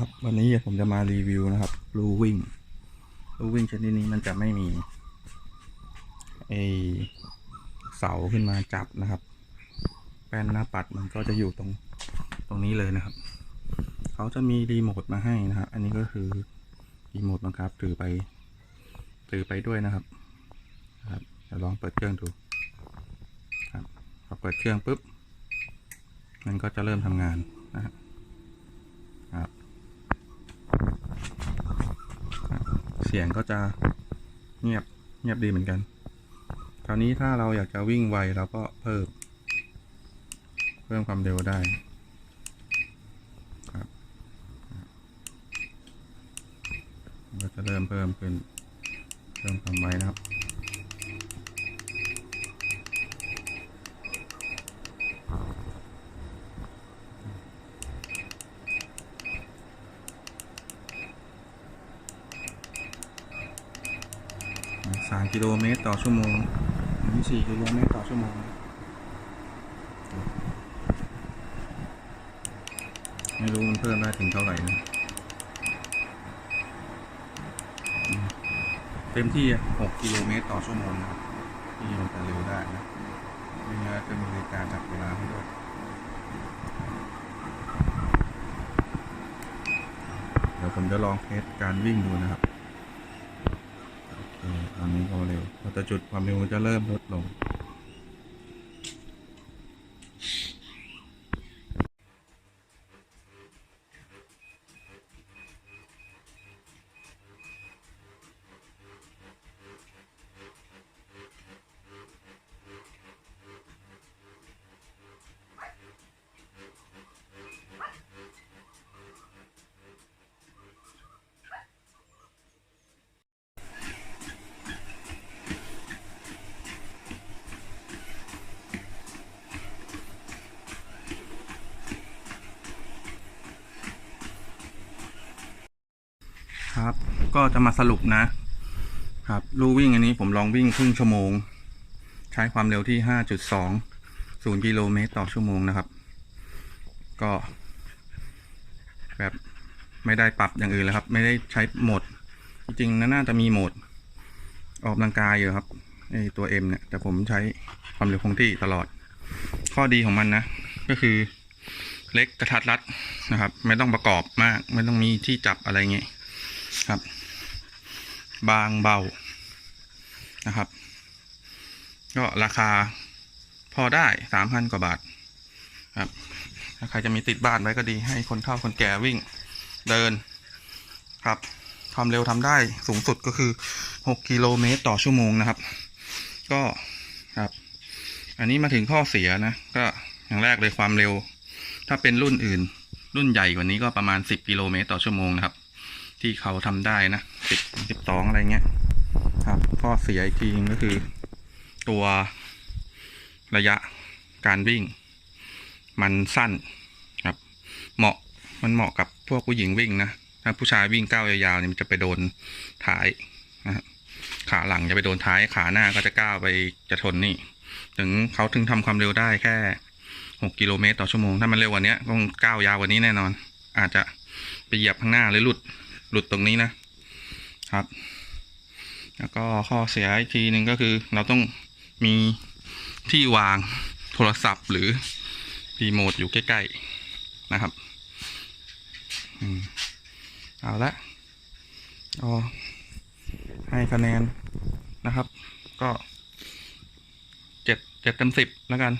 ครับวันนี้ผมจะมารีวิวนะครับลูวิ่งลูวิ่งชนิดนี้มันจะไม่มีไอเสาขึ้นมาจับนะครับ แป้นหน้าปัดมันก็จะอยู่ตรงตรงนี้เลยนะครับ เขาจะมีรีโมทมาให้นะครับ อันนี้ก็คือรีโมทบังคับถือไปถือไปด้วยนะครับครับเดี๋ยวลองเปิดเครื่องดูครับพอเปิดเครื่องปุ๊บ มันก็จะเริ่มทำงานนะครับครับ เสียงก็จะเงียบเงียบดีเหมือนกัน คราวนี้ถ้าเราอยากจะวิ่งไวเราก็เพิ่ม เพิ่มความเร็วได้ครับก็จะเริ่มเพิ่มขึ้น เพิ่มความไวนะครับ กิโลเมตรต่อชั่วโมงนี่สี่กิโลเมตรต่อชั่วโมงไม่รู้มันเพิ่มได้ถึงเท่าไหร่นะเต็มที่หกกิโลเมตรต่อชั่วโมงนะที่มันจะเร็วได้นะไม่งั้นจะมีรายการจับเวลาให้ด้วยเดี๋ยวผมจะลองเทสการวิ่งดูนะครับ อันนี้ความเร็วพอจะจุดความเร็วมันจะเริ่มลดลง ครับ ก็จะมาสรุปนะครับลู่วิ่งอันนี้ผมลองวิ่งครึ่งชั่วโมง ใช้ความเร็วที่ห้าจุดสองศูนกิโลเมตรต่อชั่วโมงนะครับ ก็ แบบไม่ได้ปรับอย่างอื่นเลยครับ ไม่ได้ใช้โหมด จริงๆน่าจะมีโหมด ออกกำลังกายอยู่ครับไอตัว M เนี่ย แต่ผมใช้ความเร็วคงที่ตลอด ข้อดีของมันนะ ก็คือเล็กกระทัดรัดนะครับ ไม่ต้องประกอบมาก ไม่ต้องมีที่จับอะไรเงี้ย ครับ บางเบานะครับ ก็ราคาพอได้สามพันกว่าบาทครับถ้าใครจะมีติดบ้านไว้ก็ดีให้คนเฒ่าคนแก่วิ่งเดินครับความเร็วทำได้สูงสุดก็คือหกกิโลเมตรต่อชั่วโมงนะครับ ก็ครับ อันนี้มาถึงข้อเสียนะ ก็อย่างแรกเลยความเร็ว ถ้าเป็นรุ่นอื่น รุ่นใหญ่กว่านี้ก็ประมาณสิบกิโลเมตรต่อชั่วโมงนะครับ ที่เขาทำได้นะสิบสิบสองอะไรเงี้ยครับข้อเสียอีกทีนึงก็คือ ตัวระยะการวิ่ง มันสั้นครับ เหมาะมันเหมาะกับพวกผู้หญิงวิ่งนะถ้าผู้ชายวิ่งก้าวยาวๆเนี่ยมันจะไปโดนท้ายนะขาหลังจะไปโดนท้ายขาหน้าก็จะก้าวไปจะชนนี่ ถึงเขาถึงทำความเร็วได้แค่หกกิโลเมตรต่อชั่วโมง ถ้ามันเร็วกว่านี้ต้องก้าวยาวกว่านี้แน่นอน อาจจะไปเหยียบข้างหน้าหรือหลุด หลุดตรงนี้นะครับ แล้วก็ข้อเสียอีกทีหนึ่งก็คือ เราต้องมีที่วางโทรศัพท์หรือรีโมทอยู่ใกล้ ๆ นะครับเอาละก็ให้คะแนนนะครับ ก็เจ็ดเจ็ดเต็มสิบแล้วกัน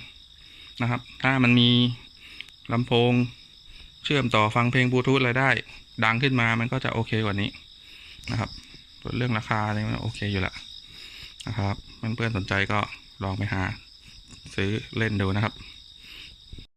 นะครับ ถ้ามันมีลำโพงเชื่อมต่อฟังเพลงบลูทูธอะไรได้ ดังขึ้นมามันก็จะโอเคกว่านี้นะครับส่วนเรื่องราคาเนี่ยมันโอเคอยู่ละนะครับเพื่อนๆสนใจก็ลองไปหาซื้อเล่นดูนะครับ